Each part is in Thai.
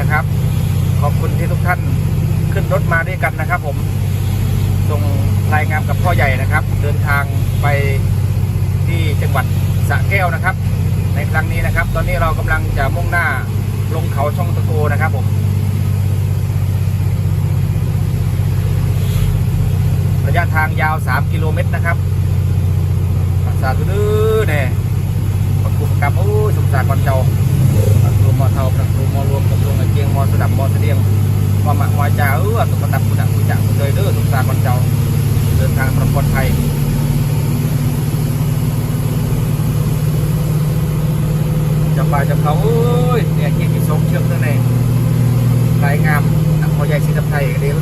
นะครับ ขอบคุณที่ทุกท่านขึ้นรถมาด้วยกันนะครับ ผมส่งรายงานกับพ่อใหญ่นะครับ เดินทางไปที่จังหวัดสระแก้วนะครับ ในครั้งนี้นะครับ ตอนนี้เรากำลังจะมุ่งหน้าลงเขาช่องตะโกนะครับผมระยะทางยาว 3 กิโลเมตรนะครับสาธุเด้อเน่ประกุมกับโอ้สมสารก่อนเจ้า มอเทาประตูมอรวมกับลงไอเกียงมอสดับมอเสดียงมอมะมอจ่าเออตุกตับกุดักกุจักกุเดยเด้อตุกตาคนเจ้าเดินทางประปนไทยจับปลาจับเขาโอ้ยเนี่ยเกียงที่สองเชือกนั่นเองรายงามพอใหญ่สีดับไทยกันเดียว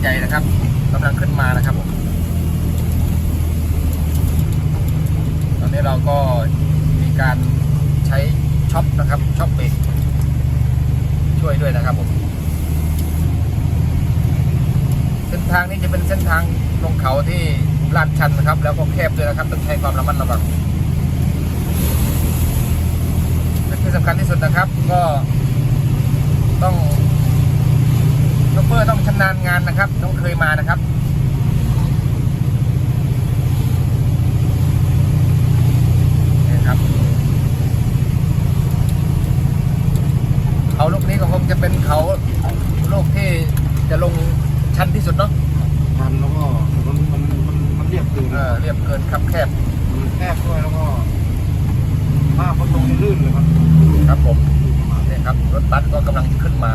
ใหญ่นะครับกำลังขึ้นมานะครับผมตอนนี้เราก็มีการใช้ช็อปนะครับช็อปเบรกช่วยด้วยนะครับผมเส้นทางนี้จะเป็นเส้นทางลงเขาที่ลาดชันนะครับ แล้วก็แคบด้วยนะครับต้องใช้ความระมัดระวังและที่สำคัญที่สุดนะครับ ก็ต้อง โชเฟอร์ต้องชำนาญงานนะครับ ต้องเคยมานะครับ นี่ครับ เขาลูกนี้ก็คงจะเป็นเขาลูกที่จะลงชันที่สุดเนาะ ทันแล้วก็มันมันมันมันเรียบเกิน เออเรียบเกินครับแคบ มันแคบด้วยแล้วก็ภาพก็ตรงนี้ลื่นเลยครับ ครับผมนี่ครับ รถบัสก็กำลังขึ้นมา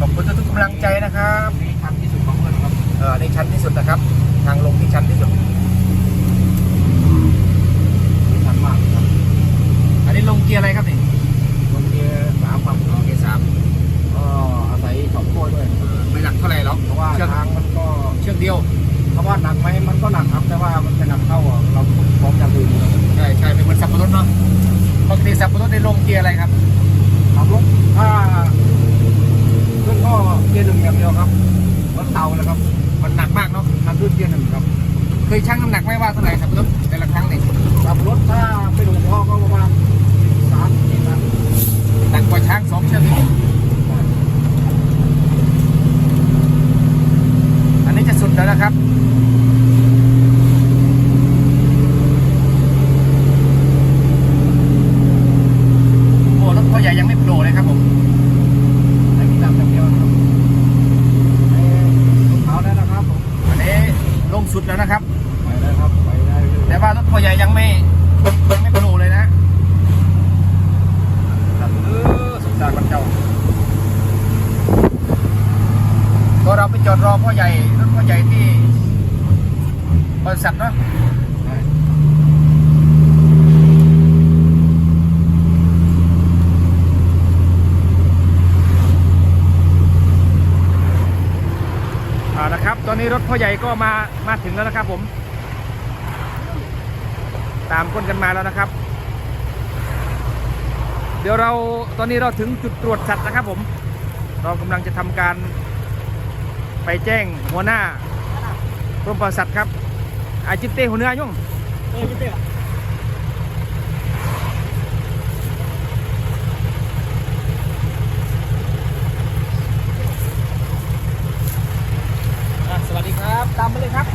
ขอบคุณทุกๆกำลังใจนะครับ นี่ชันที่สุดของเมืองครับ เออนี่ชั้นที่สุดนะครับ ทางลงที่ชั้นที่สุด ชันมากครับ อันนี้ลงเกียร์อะไรครับนี่ ตรงนี้สามครับอ๋อเกียร์สามก็อาศัยสองตัวด้วยเออไม่หนักเท่าไหร่หรอกเพราะว่าเชือก ทางมันก็เชือกเดียว เพราะว่าหนักไหมมันก็หนักครับ แต่ว่ามันจะหนักเท่าอะเราพร้อมอย่างอื่นครับใช่ใช่เป็นเหมือนสับปะรดเนาะปกติสับปะรดในลงเกียร์อะไรครับขับรถถ้าขึ้นก็เกียร์หนึ่งอย่างเดียวครับรถเตาเลยครับมันหนักมากเนาะทำด้วยเกียร์หนึ่งครับเคยชั่งน้ำหนักไหมว่าเท่าไหร่สับปะรดแต่ละครั้งนี่ขับรถถ้าไปหลวงพ่อก็ประมาณสามสิบ ว่าช้างสองเชือกอันนี้จะสุดแล้วนะครับ จอดรอพ่อใหญ่รถพ่อใหญ่ที่บริษัทเนาะนะครับ ตอนนี้รถพ่อใหญ่ก็มามาถึงแล้วนะครับผม ตามก้นกันมาแล้วนะครับ เดี๋ยวเราตอนนี้เราถึงจุดตรวจสัตว์นะครับผม เรากำลังจะทำการ ไปแจ้งหัวหน้ากรมปศุสัตว์ครับอาจิตเต้หัวเนื้อยุ่งเอ้ยพี่เต้ อะสวัสดีครับ ตามมาเลยครับ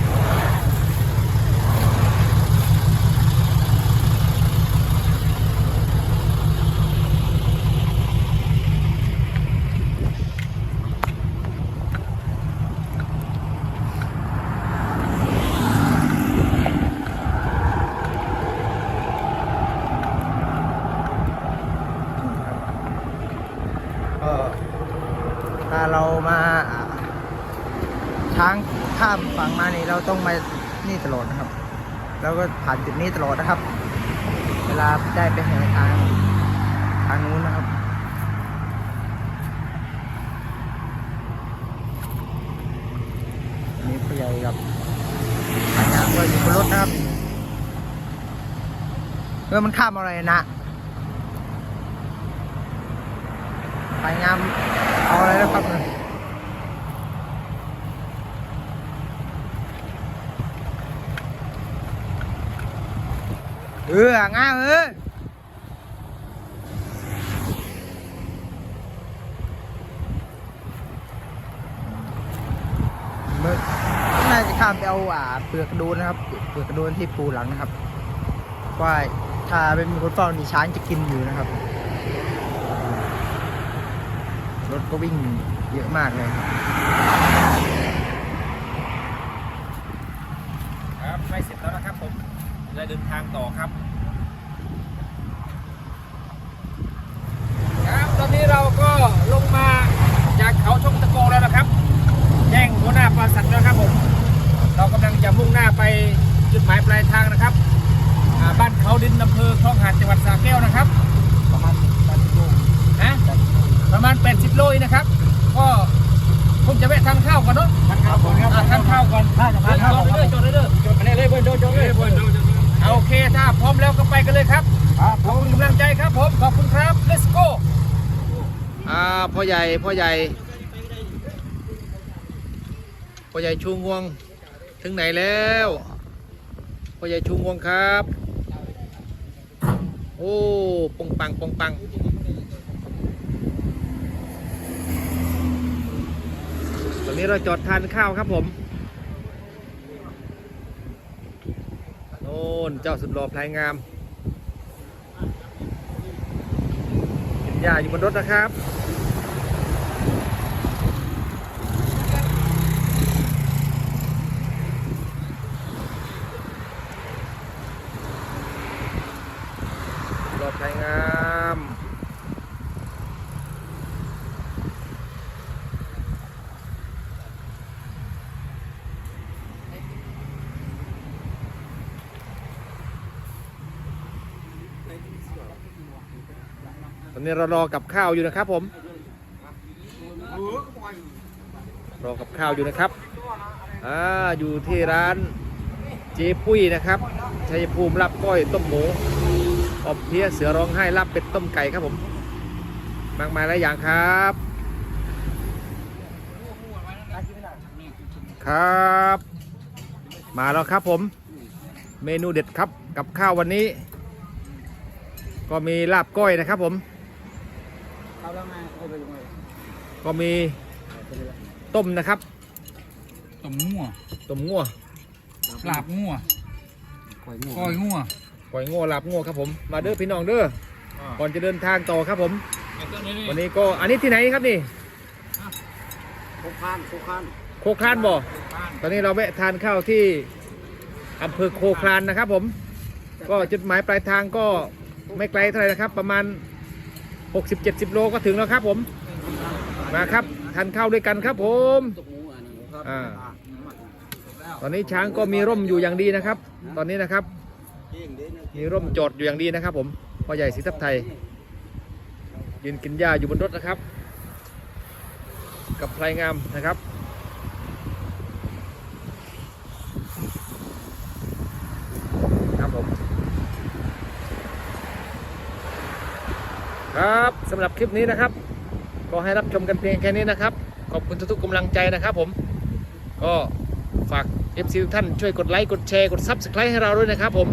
ก็ถ้าเรามาอ่าช้างข้ามฝั่งมานี่เราต้องมานี่ ตลอดนะครับ แล้วก็ผ่านจุดนี้ตลอดนะครับ เวลาได้ไปแห่ทางทางนู้นนะครับนี่ผู้ใหญ่กับพายางก็อยู่บนรถนะครับเออมันข้ามอะไรนะพายางเอาอะไรแล้วครับ เอองาเออเมื่อน่าจะข้ามไปเอาอ่าเปลือกกระโดนนะครับ เปลือกกระโดนที่ปูหลังนะครับว่าถ้าเป็นคนเฝ้านี่ช้างจะกินอยู่นะครับ รถก็วิ่งเยอะมากเลยครับใกล้เสร็จแล้วนะครับผม จะเดินทางต่อครับครับ ตอนนี้เราก็ลงมาจากเขาชง ถ้าพร้อมแล้วก็ไปกันเลยครับครับผขอบมคุณกำลังใจครับผมขอบคุณครับ let's go อ่าพ่อใหญ่พ่อใหญ่พ่อใหญ่ชูงวงถึงไหนแล้วพ่อใหญ่ชูงวงครับ โอ้ปงปังปงปังตอนนี้เราจอดทานข้าวครับผม โน่นเจ้าสุดหล่อพลายงามเห็นยาอยู่บนรถนะครับหล่อพลายงาม ตอนนี้เรารอกับข้าวอยู่นะครับ ผมรอกับข้าวอยู่นะครับอ่าอยู่ที่ร้านเจ๊ปุ้ยนะครับชัยภูมิลาบก้อยต้มหมูอบเพี้ยเสือร้องไห้ลาบเป็ดต้มไก่ครับผม มากมายหลายอย่างครับ ครับ มาแล้วครับผม เมนูเด็ดครับกับข้าววันนี้ ก็มีลาบก้อยนะครับผม เอาแล้วไงเอาไปยังไงก็มีต้มนะครับ ต้มงัวต้มงัวลาบงัวข่อยงัวก้อยงัวปล่อยงัวลาบงัวครับผม มาเด้อพี่น้องเด้อ ก่อนจะเดินทางต่อครับผม วันนี้ก็ อันนี้ที่ไหนครับนี่ โคกข้านโคกข้าน โคคลานบ่ตอนนี้เราแวะทานข้าวที่อำเภอโคคลานนะครับผม ก็จุดหมายปลายทางก็ไม่ไกลเท่าไหร่นะครับ ประมาณ 60-70 โลก็ถึงแล้วครับผม มาครับทานข้าวด้วยกันครับผมตกหมูอันนี้ครับอ่าตอนนี้ช้างก็มีร่มอยู่อย่างดีนะครับ ตอนนี้นะครับ มีร่มจอดอยู่อย่างดีนะครับ ผมพ่อใหญ่สีทับไทย ยืนกินหญ้าอยู่บนรถนะครับ กับพลายงามนะครับ ครับผม ครับสำหรับคลิปนี้นะครับ ก็ให้รับชมกันเพียงแค่นี้นะครับ ขอบคุณทุกๆกำลังใจนะครับผม ก็ฝาก FC ทุกท่านช่วยกดไลค์ กดแชร์ กดซับสไครต์ให้เราด้วยนะครับผม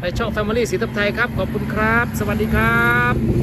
ในช่อง Family สีทับไทยครับ ขอบคุณครับ สวัสดีครับ